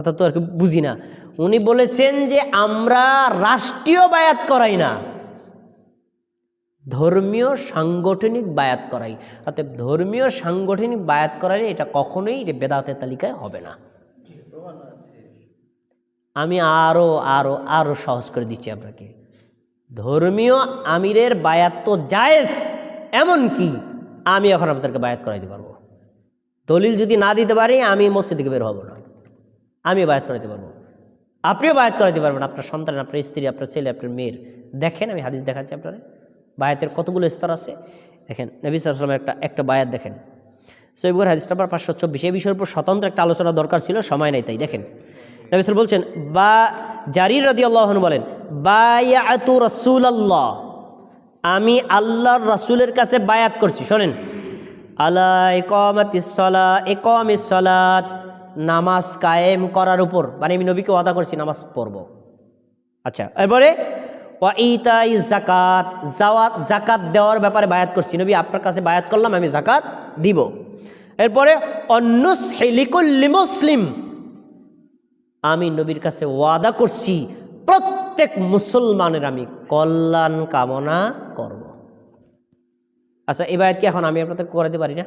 কথা তো আর বুঝি না। উনি বলেছেন যে আমরা রাষ্ট্রীয় বায়াত করাই না, ধর্মীয় সাংগঠনিক বায়াত করাই। অতএব ধর্মীয় সাংগঠনিক বায়াত করাই এটা কখনোই এটা বেদাতের তালিকায় হবে না। আমি আরও আরও আরও সহজ করে দিচ্ছি আপনাকে। ধর্মীয় আমিরের বায়াত তো জায়েজ, এমন কি? আমি এখন আপনাদেরকে বায়াত করাইতে পারব। দলিল যদি না দিতে পারি, আমি মসজিদ থেকে বের হব না। আমি বায়াত করাইতে পারব। আপনিও বায়াত করাইতে পারবেন। আপনার সন্তান, আপনার স্ত্রী, আপনার ছেলে, আপনার মেয়ের। দেখেন, আমি হাদিস দেখাচ্ছি আপনারা। বায়াতের কতগুলো স্তর আছে? দেখেন, নবী সালামের একটা একটা বায়াত দেখেন। সৈবুর হাদিস নাম্বার পাঁচশো চব্বিশ। এই বিষয়ের উপর স্বতন্ত্র একটা আলোচনা দরকার ছিল, সময় নেই তাই। দেখেন, নবী সাল বলছেন, বা, জারির রদি আল্লাহন বলেন বায়াতু রসুল আল্লাহ আমি আল্লাহর রাসূলের কাছে বায়াত করছি। শোনেন, আলা ইকমাতিসলা ইকমিসলাত নামাজ কায়েম করার উপর মানে আমি নবীকে ওয়াদা করছি নামাজ পড়ব। আচ্ছা এরপরে ওয়া ইতাই জাকাত জাওয়াত জাকাত দেওয়ার ব্যাপারে বায়াত করছি। নবী আপনার কাছে বায়াত করলাম, আমি জাকাত দিব। এরপরে অন্নুস হেলিকুল্লি মুসলিম, আমি নবীর কাছে ওয়াদা করছি, প্রত্যেক মুসলমানের আমি কল্যাণ কামনা করব। আচ্ছা এই বায়াত কি এখন আমি আপনাদের করাতে পারি না?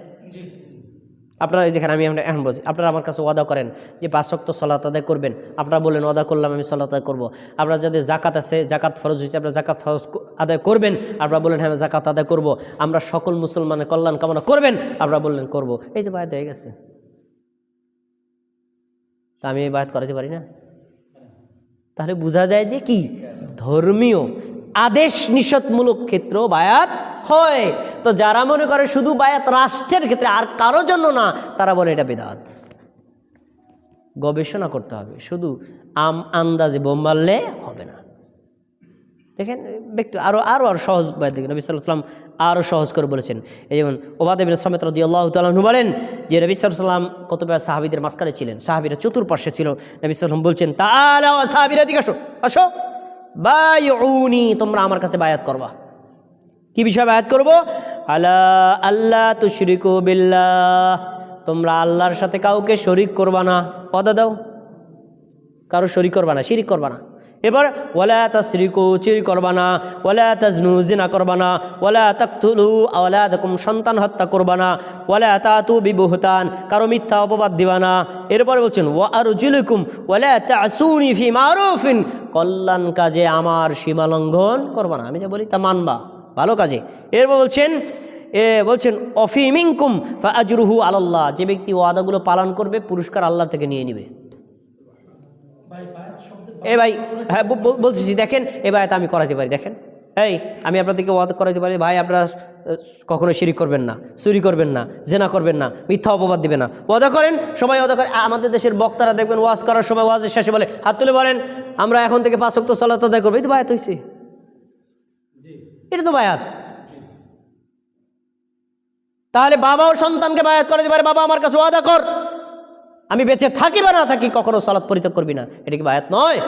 আপনারা দেখেন, আমি আমরা এখন বলছি, আপনারা আমার কাছে ওয়াদা করেন যে পাঁচশক্ত সলাত আদায় করবেন। আপনারা বললেন, ওয়াদা করলাম, আমি সলাত আদায় করব। আপনারা যাদের জাকাত আছে জাকাত ফরজ হয়েছে, আপনারা জাকাত ফরজ আদায় করবেন। আপনারা বললেন হ্যাঁ জাকাত আদায় করব। আমরা সকল মুসলমানের কল্যাণ কামনা করবেন, আপনারা বললেন, করব। এই যে বায়াত হয়ে গেছে। তা আমি এই বায়াত করাতে পারি না? তাহলে বোঝা যায় যে কি? ধর্মীয়, আদেশ নিষেধমূলক ক্ষেত্র বায়াত হয়। তো যারা মনে করে শুধু বায়াত রাষ্ট্রের ক্ষেত্রে আর কারও জন্য না, তারা বলে এটা বেদাত। গবেষণা করতে হবে। শুধু আম আন্দাজে বোম মারলে হবে না। দেখেন, ব্যক্তি আরও আরও আরও সহজ দেখেন। নবী সাল্লাম আরও সহজ করে বলেছেন। এই যেমন ওবাদ বিন সমেত রদি আল্লাহ তালু বলেন যে, নবী সাল্লাম কতবার সাহাবিদের মাঝখানে ছিলেন। সাহাবিরা চতুর্পার্শ্বে ছিল। নবী সাল্লাম বলছেন তাহলে সাহাবিরা দিকে আসো আসো। বায়ুনি তোমরা আমার কাছে বায়াত করবা। কি বিষয়ে বায়াত করব? আলা আল্লাহ তুশরিকু বিল্লাহ। তোমরা আল্লাহর সাথে কাউকে শরিক করবা না। পদা দাও। কারও শরিক করবা না, শিরিক করবা না। এবার ওলা তাসরিকু, চিরি করবা না। ওলা তাজনু, জিনা করবা না। ওলা তাকতুলু ওলা তকুম সন্তান হত্যা করবা না। ওলা তাতু বিবুহতান, কারও মিথ্যা অপবাদ দিবা না। এরপরে বলছেন, ওয়া আর জুলুকুম ওলা তাসুনি ফি মারুফিন। কল্যাণ কাজে আমার সীমা লঙ্ঘন করবা না। আমি যা বলি তা মানবা। ভালো কাজে। এরপর বলছেন, এ বলছেন অফিমিংকুম ফা আজরুহু আলাল্লাহ। যে ব্যক্তি ওয়াদাগুলো পালন করবে, পুরস্কার আল্লাহ থেকে নিয়ে নিবে। এ ভাই হ্যাঁ বলছি দেখেন, এ ভাই আমি করাতে পারি, দেখেন। এই, আমি আপনাদেরকে ওয়াদা করাতে পারি, ভাই, আপনারা কখনো শিরিক করবেন না, চুরি করবেন না, জেনা করবেন না, মিথ্যা অপবাদ দিবেন না। ওয়াদা করেন, সবাই ওয়াদা করে, আ- আমাদের দেশের বক্তারা দেখবেন, ওয়াজ করার সময় ওয়াজের শেষে বলে, হাত তুলে বলেন, আমরা এখন থেকে পাঁচ অক্ত সলাত আদায় করব। এই তো বায়াত হয়েছে এটা তো বায়াত। তাহলে বাবাও সন্তানকে বায়াত করাতে পারে, বাবা আমার কাছে ওয়াদা কর। আমি বেঁচে থাকি বা না থাকি, কখনো সালাত পরিত্যাগ করবি না। এটা কি বায়াত নয়?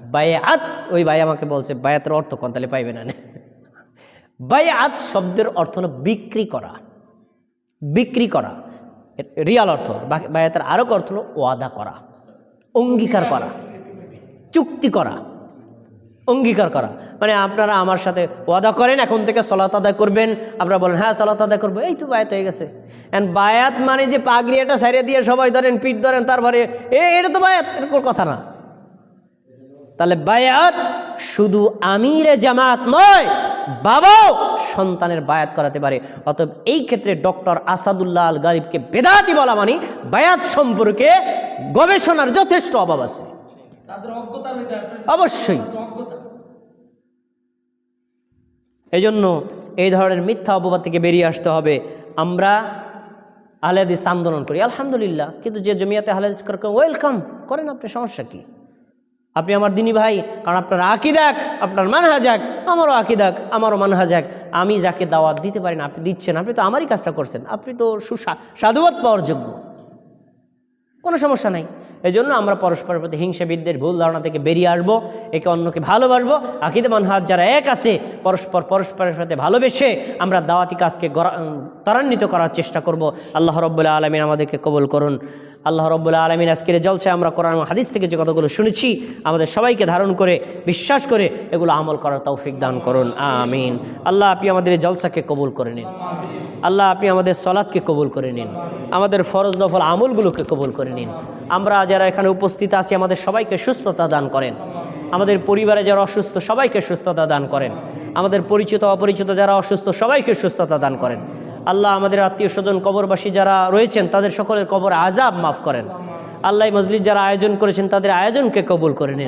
বায়াত, ওই ভাই আমাকে বলছে, বায়াতের অর্থ কোন? তাহলে পাইবে না। বায়াত শব্দের অর্থ হলো বিক্রি করা। বিক্রি করা। রিয়াল অর্থ। বায়াতের আরও অর্থ হলো ওয়াদা করা। অঙ্গীকার করা। চুক্তি করা। অঙ্গীকার করা। মানে আপনারা আমার সাথে ওয়াদা করেন এখন থেকে সলাত আদায় করবেন। আপনারা বলেন হ্যাঁ সলাত আদায় করব। এই তো বায়াত হয়ে গেছে। অ্যান্ড বায়াত মানে যে পাগড়িয়াটা সারিয়ে দিয়ে সবাই ধরেন পিঠ ধরেন তারপরে এ এটা তো বায়াত এরকম কথা না। তাহলে বায়াত শুধু আমিরে জামাত নয় বাবাও সন্তানের বায়াত করাতে পারে। অতএব এই ক্ষেত্রে ডক্টর আসাদুল্লাহ আল গারিবকে বেদাতি বলা মানে বায়াত সম্পর্কে গবেষণার যথেষ্ট অভাব আছে। অবশ্যই। অজ্ঞতা এই ধরনের মিথ্যা অপবাদ থেকে বেরিয়ে আসতে হবে। আমরা আহলেদিস আন্দোলন করি। আলহামদুলিল্লাহ। কিন্তু যে জমিয়াতে আহলেদিস করে ওয়েলকাম করেন আপনি, সমস্যা কি? আপনি আমার দিনী ভাই, কারণ আপনার আঁকি আকিদাক আপনার মানহাজাক আমারও আঁকি আকিদাক আমারও মানহাজাক আমি যাকে দাওয়াত দিতে পারি না, আপনি দিচ্ছেন, আপনি তো আমারই কাজটা করছেন। আপনি তো সুসা, সাধুবাদ পাওয়ার যোগ্য। কোনো সমস্যা নাই। এই জন্য আমরা পরস্পরের প্রতি হিংসা বিদ্বেষ ভুল ধারণা থেকে বেরিয়ে আসব, একে অন্যকে ভালোবাসবো। আকিদে মানহাজ যারা এক আছে, পরস্পর পরস্পরের সাথে ভালোবেসে আমরা দাওয়াতি কাজকে ত্বরান্বিত করার চেষ্টা করব। আল্লাহ রব্বুল্লাহ আলমিন আমাদেরকে কবল করুন। আল্লাহ রব্বুল্লাহ আলমিন আজকের জলসে আমরা কোরআন হাদিস থেকে যে কথাগুলো শুনেছি, আমাদের সবাইকে ধারণ করে, বিশ্বাস করে এগুলো আমল করার তৌফিক দান করুন। আমিন। আল্লাহ আপনি আমাদের এই জলসাকে কবুল করে নিন। আল্লাহ, আপনি আমাদের সলাদকে কবুল করে নিন। আমাদের ফরজ নফল আমলগুলোকে কবুল করে নিন। আমরা যারা এখানে উপস্থিত আছি, আমাদের সবাইকে সুস্থতা দান করেন। আমাদের পরিবারে যারা অসুস্থ, সবাইকে সুস্থতা দান করেন। আমাদের পরিচিত, অপরিচিত যারা অসুস্থ, সবাইকে সুস্থতা দান করেন। আল্লাহ, আমাদের আত্মীয় স্বজন, কবরবাসী যারা রয়েছেন, তাদের সকলের কবর আজাব মাফ করেন। আল্লাহ মজলিস যারা আয়োজন করেছেন, তাদের আয়োজনকে কবুল করে নিন।